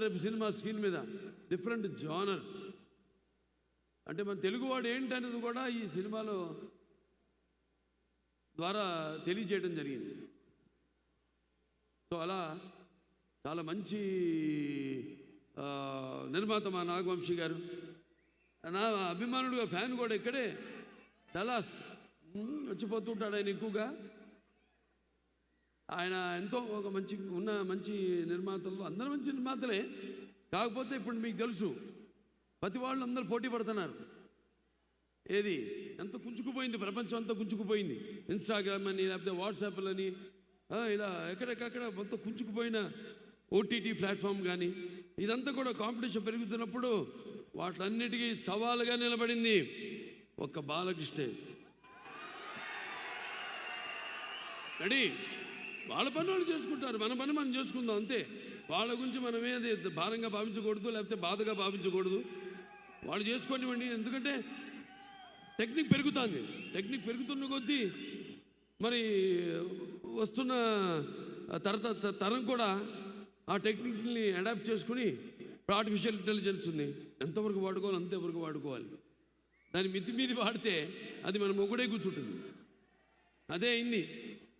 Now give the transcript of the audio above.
చూస్తారు రేపు cinema screen మీద. డిఫరెంట్ జానర్ అంటే మన తెలుగువాడు ఏంటనేది కూడా ఈ సినిమాలో ద్వారా తెలియజేయడం జరిగింది. సో అలా చాలా మంచి నిర్మాత మా నాగవంశీ గారు. నా అభిమానుడుగా ఫ్యాన్ కూడా ఇక్కడే. డలాస్. వచ్చిపోతుంటాడు ఆయన ఎక్కువగా. ఆయన ఎంతో ఒక మంచి ఉన్న మంచి నిర్మాతలు అందరూ మంచి నిర్మాతలే. కాకపోతే ఇప్పుడు మీకు తెలుసు ప్రతి వాళ్ళు అందరూ పోటీ పడుతున్నారు. ఏది? ఎంత కుంచుకుపోయింది ప్రపంచం అంతా కుంచుకుపోయింది. ఇన్స్టాగ్రామ్ అని లేకపోతే వాట్సాప్లని అని ఇలా ఎక్కడెక్కడ మొత్తం కుంచుకుపోయిన ఓటీటీ ప్లాట్ఫామ్ కానీ ఇదంతా కూడా కాంపిటీషన్ పెరుగుతున్నప్పుడు వాటిలన్నిటికీ సవాలుగా నిలబడింది ఒక్క బాలకృష్ణే. రెడీ వాళ్ళ పని వాళ్ళు చేసుకుంటారు. మన పని మనం చేసుకుందాం అంతే. వాళ్ళ గురించి మనం ఏది భారంగా భావించకూడదు లేకపోతే బాధగా భావించకూడదు. వాళ్ళు చేసుకోనివ్వండి. ఎందుకంటే టెక్నిక్ పెరుగుతుంది. టెక్నిక్ పెరుగుతున్న కొద్దీ మరి వస్తున్న తరత తరం కూడా ఆ టెక్నిక్ని అడాప్ట్ చేసుకుని ఇప్పుడు ఆర్టిఫిషియల్ ఇంటెలిజెన్స్ ఉంది. ఎంతవరకు వాడుకోవాలి అంతవరకు వాడుకోవాలి. దాని మితి మీది వాడితే అది మన మొగుడే కూర్చుంటుంది. అదే అయింది.